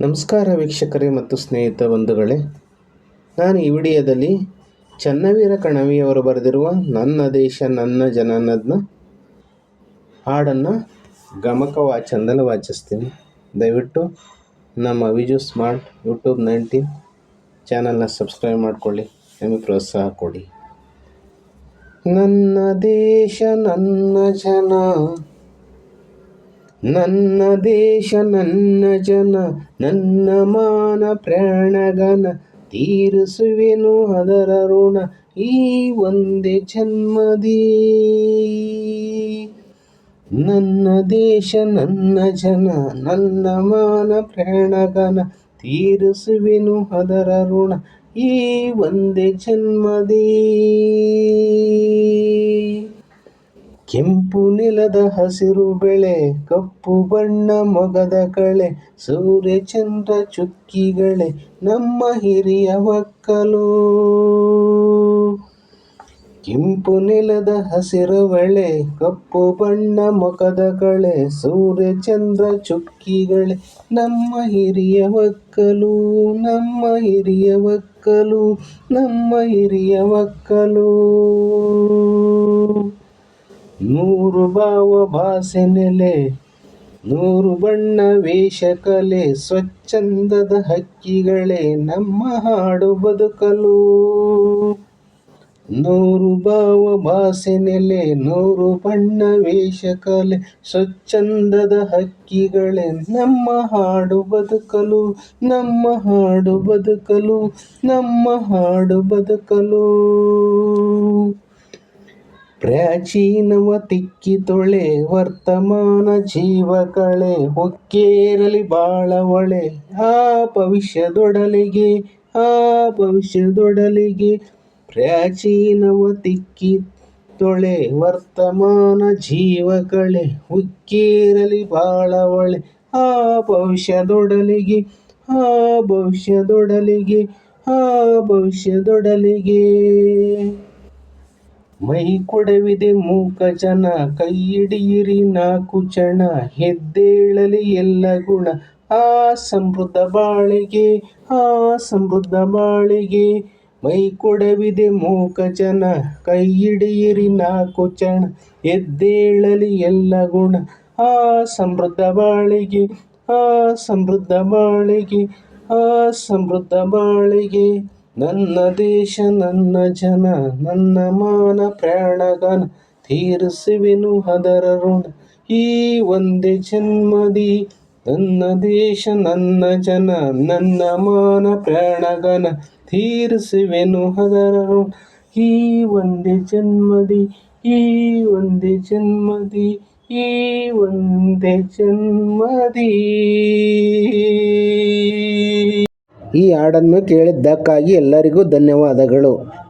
ನಮಸ್ಕಾರ ವೀಕ್ಷಕರೇ ಮತ್ತು ಸ್ನೇಹಿತ ಬಂಧುಗಳೇ. ನಾನು ಈ ವಿಡಿಯೋದಲ್ಲಿ ಚನ್ನವೀರ ಕಣವಿಯವರು ಬರೆದಿರುವ ನನ್ನ ದೇಶ, ನನ್ನ ಜನನದನ್ನ ಹಾಡನ್ನು ಗಮಕ ವಾಚನದಲ್ಲಿ ವಾಚಿಸ್ತೀನಿ. ದಯವಿಟ್ಟು ನಮ್ಮ ವಿಜು ಸ್ಮಾರ್ಟ್ ಯೂಟ್ಯೂಬ್ ನೈನ್ಟೀನ್ ಚಾನಲ್ನ ಸಬ್ಸ್ಕ್ರೈಬ್ ಮಾಡಿಕೊಳ್ಳಿ, ನಮಗೆ ಪ್ರೋತ್ಸಾಹ ಕೊಡಿ. ನನ್ನ ದೇಶ, ನನ್ನ ಜನ ನನ್ನ ದೇಶ, ನನ್ನ ಜನ, ನನ್ನ ಮಾನ ಪ್ರಾಣಗನ ತೀರಿಸುವೆನು ಅದರ ಋಣ ಈ ಒಂದೇ ಜನ್ಮದಿ. ನನ್ನ ದೇಶ, ನನ್ನ ಜನ, ನನ್ನ ಮಾನ ಪ್ರಾಣಗನ ತೀರಿಸುವೆನು ಅದರ ಋಣ ಈ ಒಂದೇ ಜನ್ಮದಿ. ಕೆಂಪು ನೆಲದ ಹಸಿರು ಬೆಳೆ, ಕಪ್ಪು ಬಣ್ಣ ಮೊಗದ ಕಳೆ, ಸೂರ್ಯ ಚಂದ್ರ ಚುಕ್ಕಿಗಳೇ ನಮ್ಮ ಹಿರಿಯ ಮಕ್ಕಳು ಕೆಂಪು ನೆಲದ ಹಸಿರು ಬೆಳೆ, ಕಪ್ಪು ಬಣ್ಣ ಮೊಗದ ಕಳೆ, ಸೂರ್ಯ ಚಂದ್ರ ಚುಕ್ಕಿಗಳೇ ನಮ್ಮ ಹಿರಿಯ ಮಕ್ಕಳು ನಮ್ಮ ಹಿರಿಯ ಮಕ್ಕಳು ನಮ್ಮ ಹಿರಿಯ ಮಕ್ಕಳು ನೂರು ಭಾವ ಭಾಷೆ ನೆಲೆ ನೂರು ಬಣ್ಣ ವೇಷ ಕಲೆ ಸ್ವಚ್ಛಂದದ ಹಕ್ಕಿಗಳೇ ನಮ್ಮ ಹಾಡು ಬದುಕಲು. ನೂರು ಭಾವ ಭಾಷೆ ನೆಲೆ ನೂರು ಬಣ್ಣ ವೇಷ ಕಲೆ ಸ್ವಚ್ಛಂದದ ಹಕ್ಕಿಗಳೇ ನಮ್ಮ ಹಾಡು ಬದುಕಲು. ನಮ್ಮ ಹಾಡು ಬದುಕಲು, ನಮ್ಮ ಹಾಡು ಬದುಕಲು. ಪ್ರಾಚೀನವ ತಿಕ್ಕಿ ತೊಳೆ, ವರ್ತಮಾನ ಜೀವ ಕಳೆ ಹೊಕ್ಕೇರಲಿ ಬಾಳವಳೆ ಆ ಭವಿಷ್ಯದೊಡಲಿಗೆ ಆ ಭವಿಷ್ಯದೊಡಲಿಗೆ ಪ್ರಾಚೀನವ ತಿಕ್ಕಿ ತೊಳೆ, ವರ್ತಮಾನ ಜೀವ ಕಳೆ ಹುಕ್ಕೇರಲಿ ಬಾಳವಳೆ ಆ ಭವಿಷ್ಯದೊಡಲಿಗೆ ಆ ಭವಿಷ್ಯದೊಡಲಿಗೆ ಆ ಭವಿಷ್ಯದೊಡಲಿಗೆ. ಮೈ ಕೊಡವಿದೆ ಮೂಕ ಜನ, ಕೈಯಿಡಿಯಿರಿ ನಾಲ್ಕು ಜನ, ಹೆದ್ದೇಳಲಿ ಎಲ್ಲ ಗುಣ. ಆ ಸಮೃದ್ಧ ಬಾಳಿಗೆ, ಆ ಸಮೃದ್ಧ ಬಾಳಿಗೆ ಮೈ ಕೊಡವಿದೆ ಮೂಕ ಜನ, ಕೈಯಿಡಿಯಿರಿ ನಾಲ್ಕು ಜನ ಎದ್ದೇಳಲಿ ಎಲ್ಲ ಗುಣ. ಆ ಸಮೃದ್ಧ ಬಾಳಿಗೆ, ಆ ಸಮೃದ್ಧ ಬಾಳಿಗೆ, ಆ ಸಮೃದ್ಧ ಬಾಳಿಗೆ ನನ್ನ ದೇಶ, ನನ್ನ ಜನ, ನನ್ನ ಮಾನ ಪ್ರಾಣಗನ ತೀರಿಸುವೆನು ಅದರ ಋಣ. ಈ ಒಂದೇ ಜನ್ಮದಿ, ನನ್ನ ದೇಶ, ನನ್ನ ಜನ, ನನ್ನ ಮಾನ ಪ್ರಾಣಗನ ತೀರಿಸುವೆನು ಅದರ ಋಣ. ಈ ಒಂದೇ ಜನ್ಮದಿ, ಈ ಒಂದೇ ಜನ್ಮದಿ, ಈ ಒಂದೇ ಜನ್ಮದಿ. ಈ ಹಾಡನ್ನು ಕೇಳಿದ್ದಕ್ಕಾಗಿ ಎಲ್ಲರಿಗೂ ಧನ್ಯವಾದಗಳು.